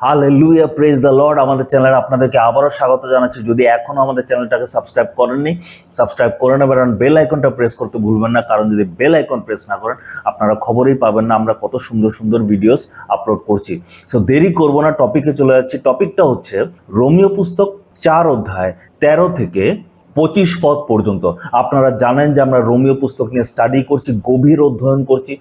Hallelujah praise the Lord আমাদের চ্যানেলে আপনাদেরকে আবারও স্বাগত জানাচ্ছি। যদি এখনও আমাদের চ্যানেলটাকে সাবস্ক্রাইব করেননি সাবস্ক্রাইব করে নেবেন আর বেল আইকনটা প্রেস করতে ভুলবেন না। কারণ যদি বেল আইকন প্রেস না করেন, আপনারা খবরই পাবেন না। আমরা কত সুন্দর সুন্দর ভিডিওস আপলোড করছি। সো দেরি করব না টপিকে চলে যাচ্ছি। টপিকটা হচ্ছে রোমিও পুস্তক চার অধ্যায় তেরো থেকে পঁচিশ পদ পর্যন্ত। আপনারা জানেন যে আমরা রোমিও পুস্তক নিয়ে স্টাডি করছি, গভীর অধ্যয়ন করছি।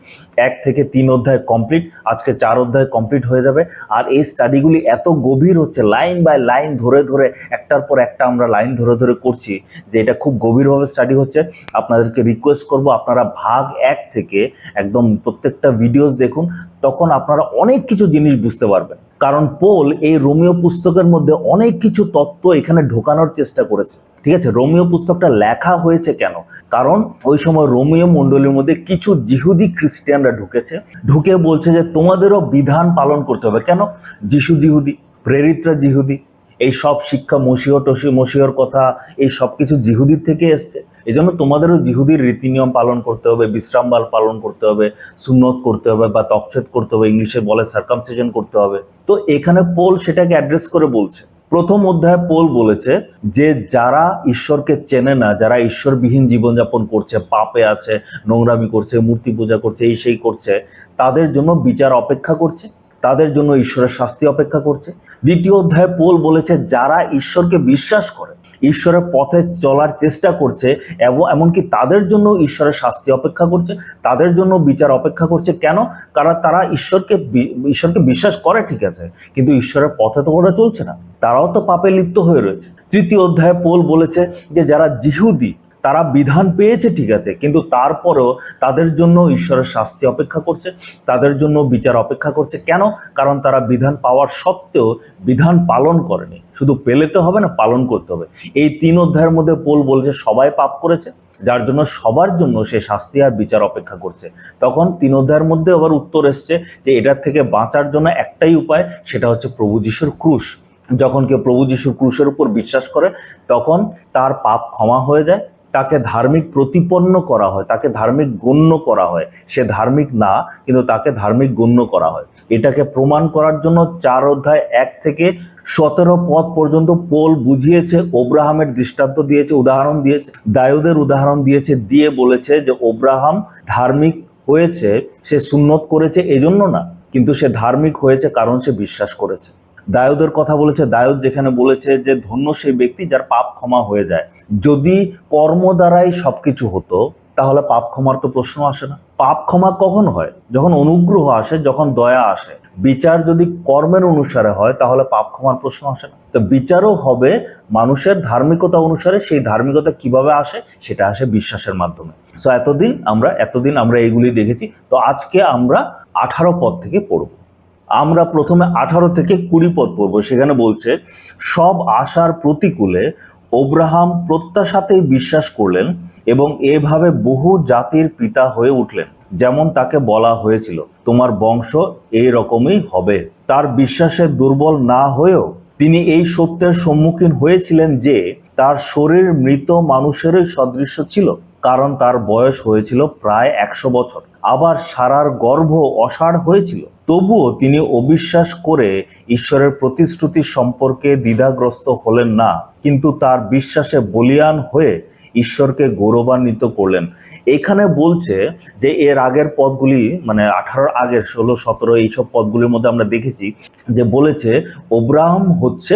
এক থেকে তিন অধ্যায় কমপ্লিট আজকে চার অধ্যায় কমপ্লিট হয়ে যাবে। আর এই স্টাডিগুলি এত গভীর হচ্ছে লাইন বাই লাইন ধরে ধরে, একটার পর একটা আমরা লাইন ধরে ধরে করছি যে এটা খুব গভীরভাবে স্টাডি হচ্ছে। আপনাদেরকে রিকোয়েস্ট করব, আপনারা ভাগ এক থেকে একদম প্রত্যেকটা ভিডিওস দেখুন, তখন আপনারা অনেক কিছু জিনিস বুঝতে পারবেন। কারণ পোল এই রোমিও পুস্তকের মধ্যে অনেক কিছু তত্ত্ব এখানে ঢোকানোর চেষ্টা করেছে। ঠিক আছে? রোমিও পুস্তকটা লেখা হয়েছে কেন? কারণ ওই সময় রোমিও মণ্ডলীর মধ্যে কিছু জিহুদি খ্রিস্টানরা ঢুকেছে। ঢুকে বলছে যে তোমাদেরও বিধান পালন করতে হবে। কেন? যিশু জিহুদি, প্রেরিতরা জিহুদি এই সব শিক্ষা মসিহ টসি মসিহর কথা, এই সব কিছু জিহুদির থেকে এসছে। এই জন্য তোমাদেরও জিহুদির রীতিনিয়ম পালন করতে হবে বিশ্রামবাল পালন করতে হবে, সুন্নত করতে হবে বা তকছেদ করতে হবে, ইংলিশে বলে সার্কামসিজন করতে হবে। তো এখানে পোল সেটাকে অ্যাড্রেস করে বলছে। প্রথম অধ্যায়ে পোল বলেছে যে, যারা ঈশ্বরকে চেনে না, যারা ঈশ্বরবিহীন জীবনযাপন করছে, পাপে আছে, নোংরামি করছে, মূর্তি পূজা করছে, এই সেই করছে, তাদের জন্য বিচার অপেক্ষা করছে। তাদের জন্য ঈশ্বরের শাস্তি অপেক্ষা করছে। দ্বিতীয় অধ্যায়ে পোল বলেছে, যারা ঈশ্বরকে বিশ্বাস করে, ঈশ্বরের পথে চলার চেষ্টা করছে এবং এমনকি তাদের জন্য ঈশ্বরের শাস্তি অপেক্ষা করছে, তাদের জন্য বিচার অপেক্ষা করছে। কেন? কারণ তারা ঈশ্বরকে ঈশ্বরকে বিশ্বাস করে ঠিক আছে, কিন্তু ঈশ্বরের পথে তো ওরা চলছে না। তারাও তো পাপে লিপ্ত হয়ে রয়েছে। তৃতীয় অধ্যায়ে পোল বলেছে যে, যারা জিহুদি তারা বিধান পেয়েছে, ঠিক আছে, কিন্তু তারপরেও তাদের জন্য ঈশ্বরের শাস্তি অপেক্ষা করছে, তাদের জন্য বিচার অপেক্ষা করছে। কেন? কারণ তারা বিধান পাওয়ার সত্ত্বেও বিধান পালন করেনি। শুধু পেলে তো হবে না, পালন করতে হবে। এই তিন অধ্যায়ের মধ্যে পোল বলছে, সবাই পাপ করেছে, যার জন্য সবার জন্য সে শাস্তি আর বিচার অপেক্ষা করছে। তখন তিন অধ্যায়ের মধ্যে আবার উত্তর এসছে যে, এটার থেকে বাঁচার জন্য একটাই উপায়, সেটা হচ্ছে প্রভু যিশুর ক্রুশ। যখন কেউ প্রভু যিশুর ক্রুশের উপর বিশ্বাস করে, তখন তার পাপ ক্ষমা হয়ে যায় তাকে ধার্মিক প্রতিপন্ন করা হয়, তাকে ধার্মিক গণ্য করা হয়। সে ধার্মিক না, কিন্তু তাকে ধার্মিক গণ্য করা হয়। এটাকে প্রমাণ করার জন্য চার অধ্যায় এক থেকে সতেরো পদ পর্যন্ত পোল বুঝিয়েছে, ওব্রাহামের দৃষ্টান্ত দিয়েছে, উদাহরণ দিয়েছে, দায়ুদের উদাহরণ দিয়েছে, দিয়ে বলেছে যে ওব্রাহাম ধার্মিক হয়েছে, সে সুন্নত করেছে এজন্য না, কিন্তু সে ধার্মিক হয়েছে কারণ সে বিশ্বাস করেছে। দায়ুদের কথা বলেছে দায়ুদ যেখানে বলেছে যে ধন্য সেই ব্যক্তি যার পাপ ক্ষমা হয়ে যায়। যদি কর্ম দ্বারাই সবকিছু হতো, তাহলে পাপ ক্ষমার তো প্রশ্ন আসে না। পাপ ক্ষমা কখন হয়? যখন অনুগ্রহ আসে, যখন দয়া আসে। বিচার যদি কর্মের অনুসারে হয়, তাহলে পাপ ক্ষমার প্রশ্ন আসে না। তো বিচারও হবে মানুষের ধার্মিকতা অনুসারে, সেই ধার্মিকতা কীভাবে আসে, সেটা আসে বিশ্বাসের মাধ্যমে। সো এতদিন আমরা এতদিন আমরা এইগুলি দেখেছি। তো আজকে আমরা আঠারো পদ থেকে পড়ব। আমরা প্রথমে আঠারো থেকে কুড়ি পদ পড়ব। সেখানে বলছে, সব আশার প্রতিকূলে ওব্রাহাম প্রত্যাশাতেই বিশ্বাস করলেন এবং এভাবে বহু জাতির পিতা হয়ে উঠলেন, যেমন তাকে বলা হয়েছিল, তোমার বংশ এই রকমই হবে। তার বিশ্বাসে দুর্বল না হয়েও তিনি এই সত্যের সম্মুখীন হয়েছিলেন যে তার শরীর মৃত মানুষেরই সদৃশ্য ছিল, কারণ তার বয়স হয়েছিল প্রায় একশো বছর। আবার সারার গর্ভ অসাড় হয়েছিল। তবুও তিনি অবিশ্বাস করে ঈশ্বরের প্রতিশ্রুতি সম্পর্কে দ্বিধাগ্রস্ত হলেন না, কিন্তু তার বিশ্বাসে বলিয়ান হয়ে ঈশ্বরকে গৌরবান্বিত করলেন। এখানে বলছে যে এর আগের পদগুলি মানে আঠারোর আগের, ষোলো, সতেরো এইসব পদগুলির মধ্যে আমরা দেখেছি যে বলেছে ওব্রাহাম হচ্ছে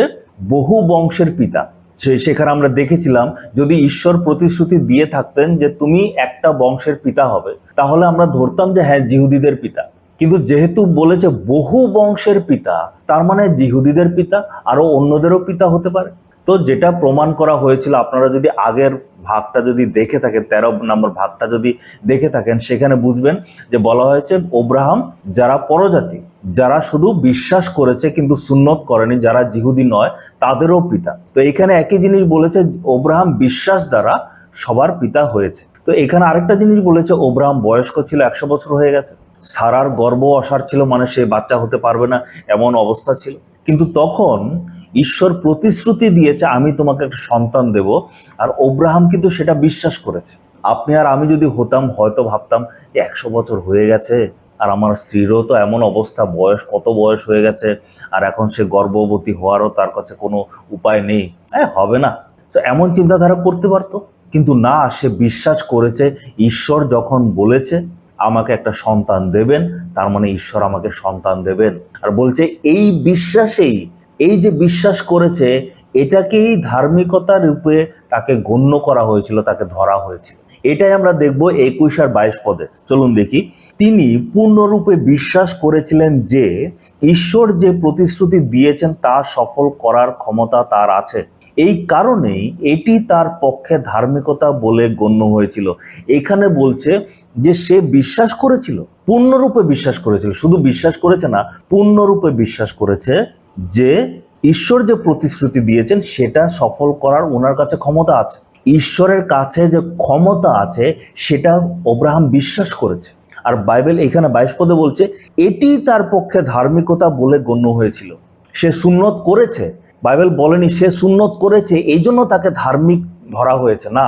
বহু বংশের পিতা। সেখানে আমরা দেখেছিলাম, যদি ঈশ্বর প্রতিশ্রুতি দিয়ে থাকতেন যে তুমি একটা বংশের পিতা হবে, তাহলে আমরা ধরতাম যে হ্যাঁ জিহুদিদের পিতা। কিন্তু যেহেতু বলেছে বহু বংশের পিতা, তার মানে জিহুদিদের পিতা, আরও অন্যদেরও পিতা হতে পারে। তো যেটা প্রমাণ করা হয়েছিল, আপনারা যদি আগের ভাগটা যদি দেখে থাকেন, তেরো নম্বর ভাগটা যদি দেখে থাকেন, সেখানে বুঝবেন যে বলা হয়েছে, ওব্রাহাম যারা পরজাতি যারা শুধু বিশ্বাস করেছে কিন্তু সুন্নত করেনি, যারা জিহুদি নয়, তাদেরও পিতা। তো এখানে একই জিনিস বলেছে ওব্রাহাম বিশ্বাস দ্বারা সবার পিতা হয়েছে। তো এখানে আরেকটা জিনিস বলেছে, ওব্রাহাম বয়স্ক ছিল, একশো বছর হয়ে গেছে। সারার গর্ব অসার ছিল মানে সে বাচ্চা হতে পারবে না, এমন অবস্থা ছিল। কিন্তু তখন ঈশ্বর প্রতিশ্রুতি দিয়েছে, আমি তোমাকে একটা সন্তান দেব, আর ওব্রাহাম কিন্তু সেটা বিশ্বাস করেছে। আপনি আর আমি যদি হতাম, হয়তো ভাবতাম একশো বছর হয়ে গেছে। আর আমার স্ত্রীরও তো এমন অবস্থা, বয়স কত বয়স হয়ে গেছে, আর এখন সে গর্ভবতী হওয়ারও তার কাছে কোনো উপায় নেই। হ্যাঁ হবে না। তো এমন চিন্তাধারা করতে পারতো, কিন্তু না, সে বিশ্বাস করেছে, ঈশ্বর যখন বলেছে, আমাকে একটা সন্তান দেবেন, তার মানে ঈশ্বর আমাকে সন্তান দেবেন। আর বলছে, এই বিশ্বাসেই, এই যে বিশ্বাস করেছে এটাকেই ধার্মিকতা রূপে তাকে গণ্য করা হয়েছিল, তাকে ধরা হয়েছিল। এটাই আমরা দেখব একুশ আর বাইশ পদে। চলুন দেখি। তিনি পূর্ণরূপে বিশ্বাস করেছিলেন যে, ঈশ্বর যে প্রতিশ্রুতি দিয়েছেন তা সফল করার ক্ষমতা তার আছে। এই কারণেই এটি তার পক্ষে ধার্মিকতা বলে গণ্য হয়েছিল। এখানে বলছে যে, সে বিশ্বাস করেছিল, পূর্ণরূপে বিশ্বাস করেছিল। শুধু বিশ্বাস করেছে না, পূর্ণরূপে বিশ্বাস করেছে যে ঈশ্বর যে প্রতিশ্রুতি দিয়েছেন, সেটা সফল করার ওনার কাছে ক্ষমতা আছে। ঈশ্বরের কাছে যে ক্ষমতা আছে, সেটা অব্রাহাম বিশ্বাস করেছে। আর বাইবেল এখানে বাইশ পদে বলছে, এটি তার পক্ষে ধার্মিকতা বলে গণ্য হয়েছিল। সে সুন্নত করেছে। বাইবেল বলেনি, সে সুন্নত করেছে, এই জন্য তাকে ধার্মিক ধরা হয়েছে। না,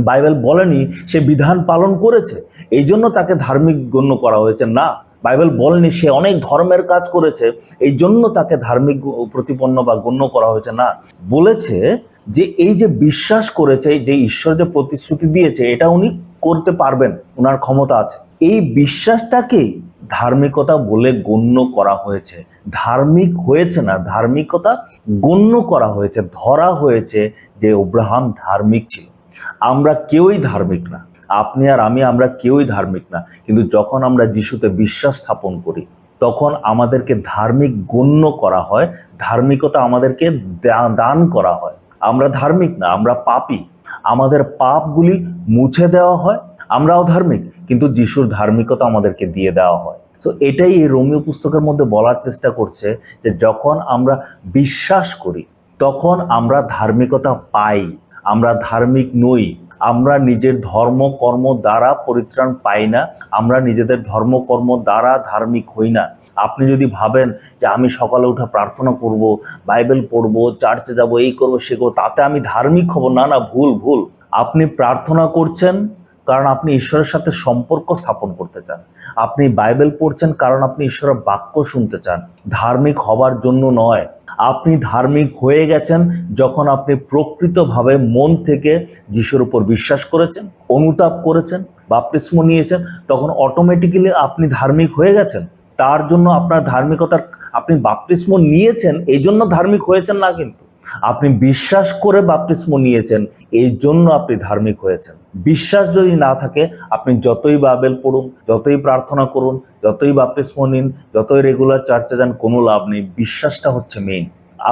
বাইবেল বলেনি, সে বিধান পালন করেছে, এই জন্য তাকে ধার্মিক গণ্য করা হয়েছে। না বাইবেল বলেনি, সে অনেক ধর্মের কাজ করেছে, এই জন্য তাকে ধার্মিক প্রতিপন্ন বা গণ্য করা হয়েছে। না, বলেছে যে এই যে বিশ্বাস করেছে, যে ঈশ্বর যে প্রতিশ্রুতি দিয়েছে, এটা উনি করতে পারবেন ওনার ক্ষমতা আছে। এই বিশ্বাসটাকেই ধার্মিকতা বলে গণ্য করা হয়েছে। ধার্মিক হয়েছে না, ধার্মিকতা গণ্য করা হয়েছে, ধরা হয়েছে যে অব্রাহাম ধার্মিক ছিল। আমরা কেউই ধার্মিক না। আপনি আর আমি আমরা কেউই ধার্মিক না। কিন্তু যখন আমরা যিশুতে বিশ্বাস স্থাপন করি, তখন আমাদেরকে ধার্মিক গণ্য করা হয়, ধার্মিকতা আমাদেরকে দান করা হয়। আমরা ধার্মিক না, আমরা পাপী। আমাদের পাপগুলি মুছে দেওয়া হয়, আমরাও ধার্মিক, কিন্তু যিশুর ধার্মিকতা আমাদেরকে দিয়ে দেওয়া হয়। সো এটাই এই রোমিও পুস্তকের মধ্যে বলার চেষ্টা করছে যে যখন আমরা বিশ্বাস করি, তখন আমরা ধার্মিকতা পাই। আমরা ধার্মিক নই, আমরা নিজের ধর্ম কর্ম দ্বারা পরিত্রাণ পাই না, আমরা নিজেদের ধর্মকর্ম দ্বারা ধার্মিক হই না। আপনি যদি ভাবেন যে আমি সকালে উঠে প্রার্থনা করব, বাইবেল পড়ব, চার্চে যাব, এই করব, সে করব, তাতে আমি ধার্মিক হব, না না, ভুল ভুল। আপনি প্রার্থনা করছেন কারণ আপনি ঈশ্বরের সাথে সম্পর্ক স্থাপন করতে চান। আপনি বাইবেল পড়ছেন কারণ আপনি ঈশ্বরের বাক্য শুনতে চান। ধার্মিক হবার জন্য নয়। আপনি ধার্মিক হয়ে গেছেন যখন আপনি প্রকৃতভাবে মন থেকে যিশুর উপর বিশ্বাস করেছেন, অনুতাপ করেছেন বাপতিস্ম নিয়েছেন, তখন অটোমেটিক্যালি আপনি ধার্মিক হয়ে গেছেন। তার জন্য আপনার ধার্মিকতার, আপনি বাপতিস্ম নিয়েছেন এই জন্য ধার্মিক হয়েছেন না কিন্তু। আপনি বিশ্বাস করে বাপতিস্ম নিয়েছেন, এই জন্য আপনি ধার্মিক হয়েছেন। বিশ্বাস যদি না থাকে, আপনি যতই বাবেল পড়ুন, যতই প্রার্থনা করুন, যতই বাপতিস্ম নিন, যতই রেগুলার চার্চে যান, কোনো লাভ নেই। বিশ্বাসটা হচ্ছে মেইন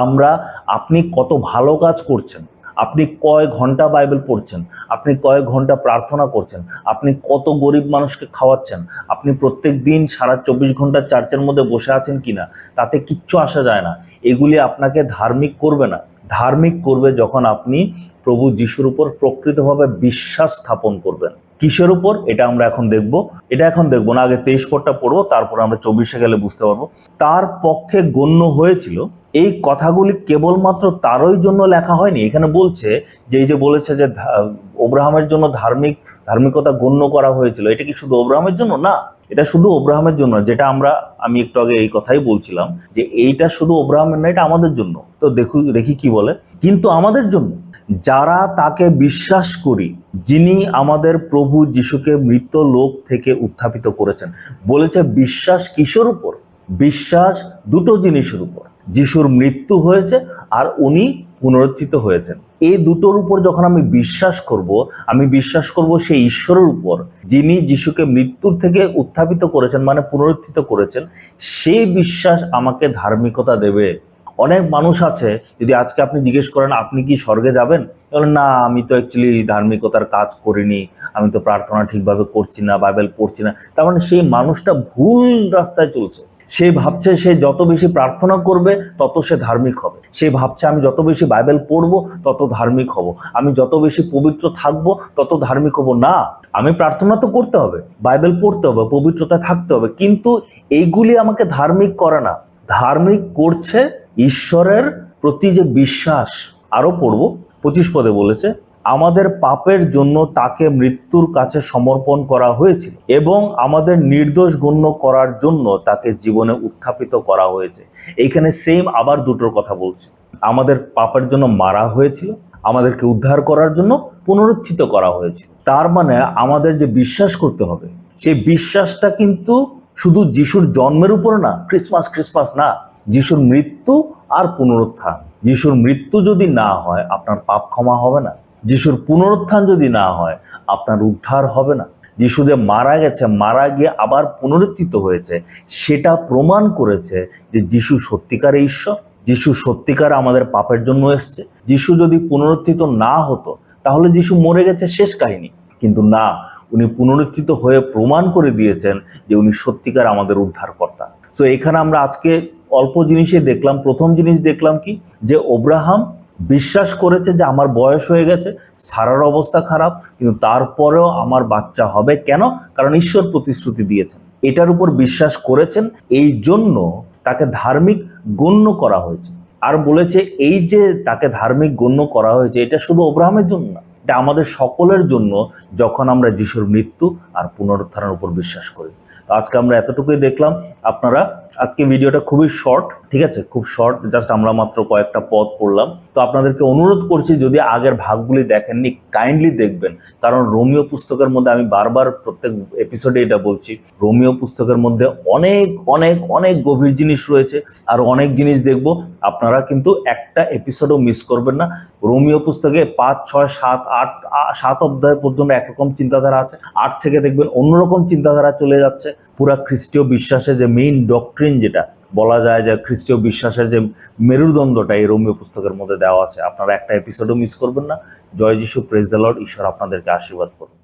আমরা, আপনি কত ভালো কাজ করছেন আপনি কয় ঘণ্টা বাইবেল পড়ছেন? আপনি কয় ঘণ্টা প্রার্থনা করছেন? আপনি কত গরিব মানুষকে খাওয়াচ্ছেন? আপনি প্রত্যেক দিন সারা চব্বিশ ঘণ্টা চার্চের মধ্যে বসে আছেন কিনা? তাতে কিচ্ছু আসা যায় না। এগুলি আপনাকে ধার্মিক করবে না। ধার্মিক করবে যখন আপনি প্রভু যিশুর উপর প্রকৃতভাবে বিশ্বাস স্থাপন করবেন। কিসের উপর? এটা আমরা এখন দেখব। এটা এখন দেখব না। আগে তেইশ পরটা পড়ব, তারপর আমরা চব্বিশে গেলে বুঝতে পারব। তার পক্ষে গণ্য হয়েছিল এই কথাগুলি কেবলমাত্র তারই জন্য লেখা হয়নি। এখানে বলছে যে, এই যে বলেছে যে ওব্রাহামের জন্য ধার্মিক, ধার্মিকতা গণ্য করা হয়েছিল। এটা কি শুধু ওব্রাহামের জন্য? না, এটা শুধু ওব্রাহামের জন্য যেটা আমরা, আমি একটু আগে এই কথাই বলছিলাম যে, এইটা শুধু ওব্রাহামের না এটা আমাদের জন্য। তো দেখু, দেখি কি বলে। কিন্তু আমাদের জন্য, যারা তাকে বিশ্বাস করি, যিনি আমাদের প্রভু যিশুকে মৃত লোক থেকে উত্থাপিত করেছেন, বলেছে বিশ্বাস কিসের উপর? বিশ্বাস দুটো জিনিসের উপর। যিশুর মৃত্যু হয়েছে আর উনি পুনরুত্থিত হয়েছেন। এই দুটোর উপর যখন আমি বিশ্বাস করব, আমি বিশ্বাস করব সেই ঈশ্বরের উপর, যিনি যিশুকে মৃত্যুর থেকে উত্থাপিত করেছেন মানে পুনরুত্থিত করেছেন সেই বিশ্বাস আমাকে ধার্মিকতা দেবে। অনেক মানুষ আছে, যদি আজকে আপনি জিজ্ঞেস করেন, আপনি কি স্বর্গে যাবেন? বলেন, না, আমি তো অ্যাকচুয়ালি ধার্মিকতার কাজ করিনি, আমি তো প্রার্থনা ঠিকভাবে করছি না বাইবেল পড়ছি না। তার মানে সেই মানুষটা ভুল রাস্তায় চলছে। সে ভাবছে সে যত বেশি প্রার্থনা করবে, তত সে ধার্মিক হবে। সে ভাবছে, আমি যত বেশি বাইবেল পড়ব, তত ধার্মিক হব। আমি যত বেশি পবিত্র থাকব, তত ধার্মিক হব। না, আমি প্রার্থনা তো করতে হবে, বাইবেল পড়তে হবে পবিত্রতা থাকতে হবে। কিন্তু এইগুলি আমাকে ধার্মিক করে না। ধার্মিক করছে ঈশ্বরের প্রতি যে বিশ্বাস। আরও পড়ব, পঁচিশ পদে বলেছে আমাদের পাপের জন্য তাকে মৃত্যুর কাছে সমর্পণ করা হয়েছিল এবং আমাদের নির্দোষ গণ্য করার জন্য তাকে জীবনে উত্থাপিত করা হয়েছে। এইখানে সেম আবার দুটোর কথা বলছে। আমাদের পাপের জন্য মারা হয়েছিল, আমাদেরকে উদ্ধার করার জন্য পুনরুত্থিত করা হয়েছিল। তার মানে আমাদের যে বিশ্বাস করতে হবে, সেই বিশ্বাসটা কিন্তু শুধু যিশুর জন্মের উপর না, ক্রিসমাস ক্রিসমাস না, যিশুর মৃত্যু আর পুনরুত্থান। যিশুর মৃত্যু যদি না হয়, আপনার পাপ ক্ষমা হবে না। যিশুর পুনরুত্থান যদি না হয়, আপনার উদ্ধার হবে না। যিশু যে মারা গেছে, মারা গিয়ে আবার পুনরুত্থিত হয়েছে, সেটা প্রমাণ করেছে যে যিশু সত্যিকার ঈশ্বর, যিশু সত্যিকার আমাদের পাপের জন্য এসছে। যিশু যদি পুনরুত্থিত না হতো, তাহলে যিশু মরে গেছে শেষ কাহিনী। কিন্তু না, উনি পুনরুত্থিত হয়ে প্রমাণ করে দিয়েছেন যে উনি সত্যিকার আমাদের উদ্ধারকর্তা। সো এখানে আমরা আজকে অল্প জিনিসে দেখলাম। প্রথম জিনিস দেখলাম কি? যে ওব্রাহাম বিশ্বাস করেছে যে আমার বয়স হয়ে গেছে, সারার অবস্থা খারাপ, কিন্তু তারপরেও আমার বাচ্চা হবে কেন? কারণ ঈশ্বর প্রতিশ্রুতি দিয়েছেন। এটার উপর বিশ্বাস করেছেন, এই জন্য তাকে ধার্মিক গণ্য করা হয়েছে। আর বলেছে, এই যে তাকে ধার্মিক গণ্য করা হয়েছে, এটা শুধু ওব্রাহামের জন্য না, এটা আমাদের সকলের জন্য যখন আমরা যিশুর মৃত্যু আর পুনরুত্থানের উপর বিশ্বাস করি। তো আজকে আমরা এতটুকুই দেখলাম। আপনারা আজকে ভিডিওটা খুবই শর্ট ঠিক আছে? খুব শর্ট জাস্ট আমরা মাত্র কয়েকটা পদ পড়লাম। তো আপনাদেরকে অনুরোধ করছি, যদি আগের ভাগগুলি দেখেননি কাইন্ডলি দেখবেন। কারণ রোমিও পুস্তকের মধ্যে আমি বারবার প্রত্যেক এপিসোডে এটা বলছি, রোমিও পুস্তকের মধ্যে অনেক অনেক অনেক গভীর জিনিস রয়েছে। আর অনেক জিনিস দেখব, আপনারা কিন্তু একটা এপিসোডও মিস করবেন না। রোমিও পুস্তকে পাঁচ, ছয়, সাত, আট সাত অধ্যায় পর্যন্ত একরকম চিন্তাধারা আছে। আট থেকে দেখবেন অন্যরকম চিন্তাধারা চলে যাচ্ছে। পুরা খ্রিস্টীয় বিশ্বাসে যে মেইন ডকট্রিন যেটা বলা যায় যে খ্রিস্টীয় বিশ্বাসের যে মেরুদণ্ডটা এই রোমীয় পুস্তকের মধ্যে দেওয়া আছে। আপনারা একটা এপিসোডও মিস করবেন না। জয় যিশু প্রেস দ্য লর্ড ঈশ্বর আপনাদেরকে আশীর্বাদ করুন।